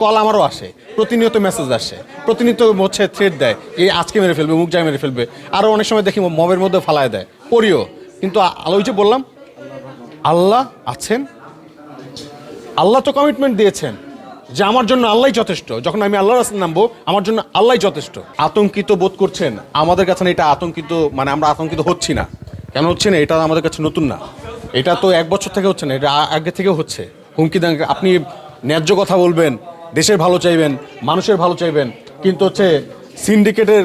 Call আমারও আসে, প্রতিনিয়ত মেসেজ আসে, প্রতিনিয়ত হচ্ছে থ্রেড দেয়, এই আজকে মেরে ফেলবে, মুখ যায় মেরে ফেলবে আরও অনেক সময় দেখি মবের মধ্যে ফালায় দেয়, পড়িও, কিন্তু ওই যে বললাম, আল্লাহ আছেন, আল্লাহ তো কমিটমেন্ট দিয়েছেন, যে আমার জন্য আল্লাহই যথেষ্ট, যখন আমি আল্লাহর রাস্তায় নামবো, আমার জন্য আল্লাহই যথেষ্ট। আতঙ্কিত বোধ করছেন, আমাদের কাছে এটা আতঙ্কিত মানে আমরা আতঙ্কিত হচ্ছি না, কেন হচ্ছে না? এটা আমাদের কাছে নতুন না, এটা তো এক বছর থেকে হচ্ছে না, এটা আগে থেকে হচ্ছে, হুমকি দাঙ্গা আপনি ন্যায্য কথা বলবেন দেশের ভালো চাইবেন, মানুষের ভালো চাইবেন, কিন্তু হচ্ছে সিন্ডিকেটের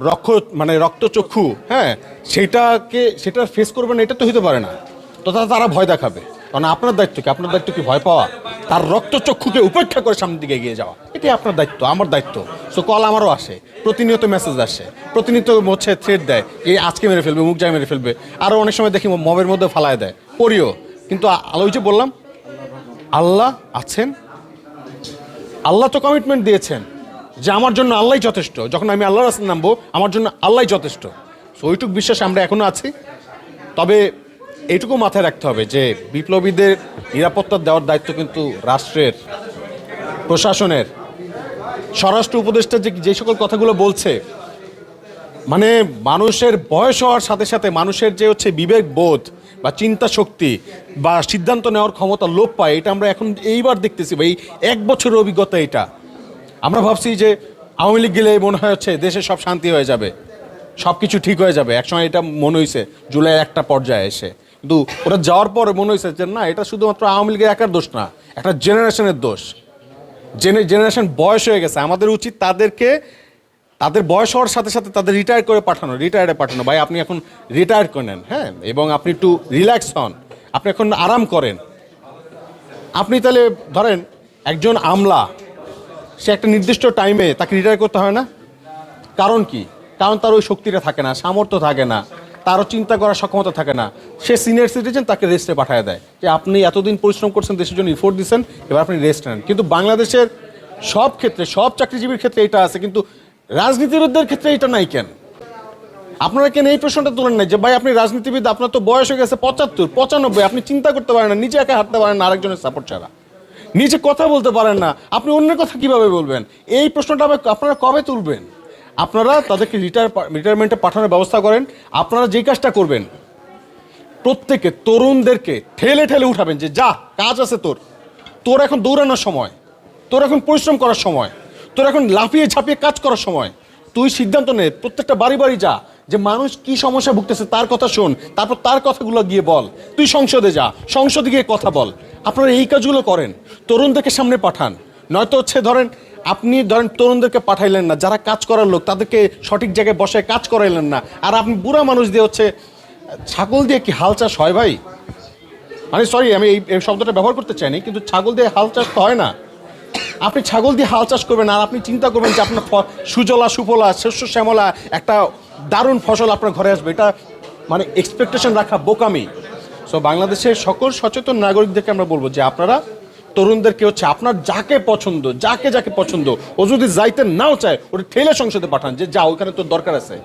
রক্ষ মানে রক্তচক্ষু হ্যাঁ সেটাকে সেটা ফেস করবেন এটা তো হতে পারে না। তো তারা ভয় দেখাবে। কারণ আপনার দায়িত্ব কি? আপনার দায়িত্ব কি ভয় পাওয়া? তার রক্তচক্ষুকে উপেক্ষা করে সামনের দিকে এগিয়ে যাওয়া। এটাই আপনার দায়িত্ব, আমার দায়িত্ব। সো কল আমারও আসে। প্রতিনিয়ত মেসেজ আসে। প্রতিনিয়ত হচ্ছে থ্রেড দেয়। এই আজকে মেরে ফেলবে, মুখ যায় মেরে ফেলবে। আরও অনেক সময় দেখি মবের মধ্যে ফালায় দেয়। পড়িও কিন্তু আ- ওই যে বললাম, আল্লাহ আছেন আল্লাহ তো কমিটমেন্ট দিয়েছেন যে আমার জন্য আল্লাহ যথেষ্ট। যখন আমি আল্লাহর রাস্তা নামবো, আমার জন্য আল্লাহ যথেষ্ট। সো ওইটুক বিশ্বাস আমরা এখনও আছি। তবে এইটুকু মাথায় রাখতে হবে যে বিপ্লবীদের নিরাপত্তা দেওয়ার দায়িত্ব কিন্তু রাষ্ট্রের, প্রশাসনের। স্বরাষ্ট্র উপদেষ্টা যে যে সকল কথাগুলো বলছে মানে মানুষের বয়স হওয়ার সাথে সাথে মানুষের যে হচ্ছে বিবেক বোধ বা চিন্তা শক্তি বা সিদ্ধান্ত নেওয়ার ক্ষমতা লোপ পায়, এটা আমরা এখন এইবার দেখতেছি বা এই এক বছরের অভিজ্ঞতা এটা। আমরা ভাবছি যে আওয়ামী লীগ গেলে মনে হয় হচ্ছে দেশে সব শান্তি হয়ে যাবে সব কিছু ঠিক হয়ে যাবে। একসময় এটা মনে হয়েছে জুলাই একটা পর্যায়ে এসে। কিন্তু ওরা যাওয়ার পরে মনে হয়েছে যে না, এটা শুধুমাত্র আওয়ামী লীগের একার দোষ না, একটা জেনারেশনের দোষ। জেনে জেনারেশন বয়স হয়ে গেছে, আমাদের উচিত তাদেরকে তাদের বয়স হওয়ার সাথে সাথে তাদের রিটায়ার করে পাঠানো রিটায়ারে পাঠানো। ভাই, আপনি এখন রিটায়ার করে নেন হ্যাঁ? এবং আপনি একটু রিল্যাক্স হন। আপনি এখন আরাম করেন। আপনি তাহলে ধরেন, একজন আমলা, সে একটা নির্দিষ্ট টাইমে তাকে রিটায়ার করতে হয় না? কারণ কি? কারণ তার ওই শক্তিটা থাকে না, সামর্থ্য থাকে না, তারও চিন্তা করার সক্ষমতা থাকে না। সে সিনিয়র সিটিজেন তাকে রেস্টে পাঠিয়ে দেয়। যে আপনি এতদিন পরিশ্রম করছেন, দেশের জন্য ইফোর্ট দিচ্ছেন, এবার আপনি রেস্ট নেন। কিন্তু বাংলাদেশের সব ক্ষেত্রে, সব চাকরিজীবীর ক্ষেত্রে এটা আছে। কিন্তু রাজনীতিবিদদের ক্ষেত্রে এটা নাই কেন? আপনারা কেন এই প্রশ্নটা তুলেন নাই যে, ভাই, আপনি রাজনীতিবিদ, আপনার তো বয়স হয়ে গেছে পঁচাত্তর, পঁচানব্বই, আপনি চিন্তা করতে পারেন না, নিজে একা হাঁটতে পারেন না, আরেকজনের সাপোর্ট ছাড়া। নিজে কথা বলতে পারেন না, আপনি অন্যের কথা কীভাবে বলবেন? এই প্রশ্নটা আপনারা কবে তুলবেন? আপনারা তাদেরকে রিটায়ার রিটায়ারমেন্টে পাঠানোর ব্যবস্থা করেন, আপনারা যেই কাজটা করবেন, প্রত্যেকে তরুণদেরকে ঠেলে ঠেলে উঠাবেন যে, যা, কাজ আছে তোর তোর এখন দৌড়ানোর সময়, তোর এখন পরিশ্রম করার সময় তোর এখন লাফিয়ে ঝাঁপিয়ে কাজ করার সময়। তুই সিদ্ধান্ত নে, প্রত্যেকটা বাড়ি বাড়ি যা। যে মানুষ কি সমস্যা ভুগতেছে তার কথা শোন, তারপর তার কথাগুলো গিয়ে বল। তুই সংসদে যা, সংসদে গিয়ে কথা বল। আপনারা এই কাজগুলো করেন, তরুণদেরকে সামনে পাঠান। নয়তো হচ্ছে ধরেন, আপনি ধরেন তরুণদেরকে পাঠাইলেন না, যারা কাজ করার লোক, তাদেরকে সঠিক জায়গায় বসায় কাজ করাইলেন না। আর আপনি বুড়া মানুষ দিয়ে হচ্ছে, ছাগল দিয়ে কি হাল চাষ হয় ভাই? মানে সরি আমি এই শব্দটা ব্যবহার করতে চাইনি, কিন্তু ছাগল দিয়ে হাল চাষ তো হয় না। আপনি ছাগল দিয়ে হাল চাষ করবেন আর আপনি চিন্তা করবেন যে আপনার সুজলা, সুফলা, শস্য, শ্যামলা, একটা দারুণ ফসল আপনার ঘরে আসবে। এটা মানে এক্সপেকটেশন রাখা বোকামি। সো বাংলাদেশের সকল সচেতন নাগরিকদেরকে আমরা বলব যে আপনারা তরুণদেরকে হচ্ছে আপনার যাকে পছন্দ, যাকে যাকে পছন্দ, ও যদি যাইতে নাও চায় ওটা ঠেলে সংসদে পাঠান যে, যা ওখানে তোর দরকার আছে।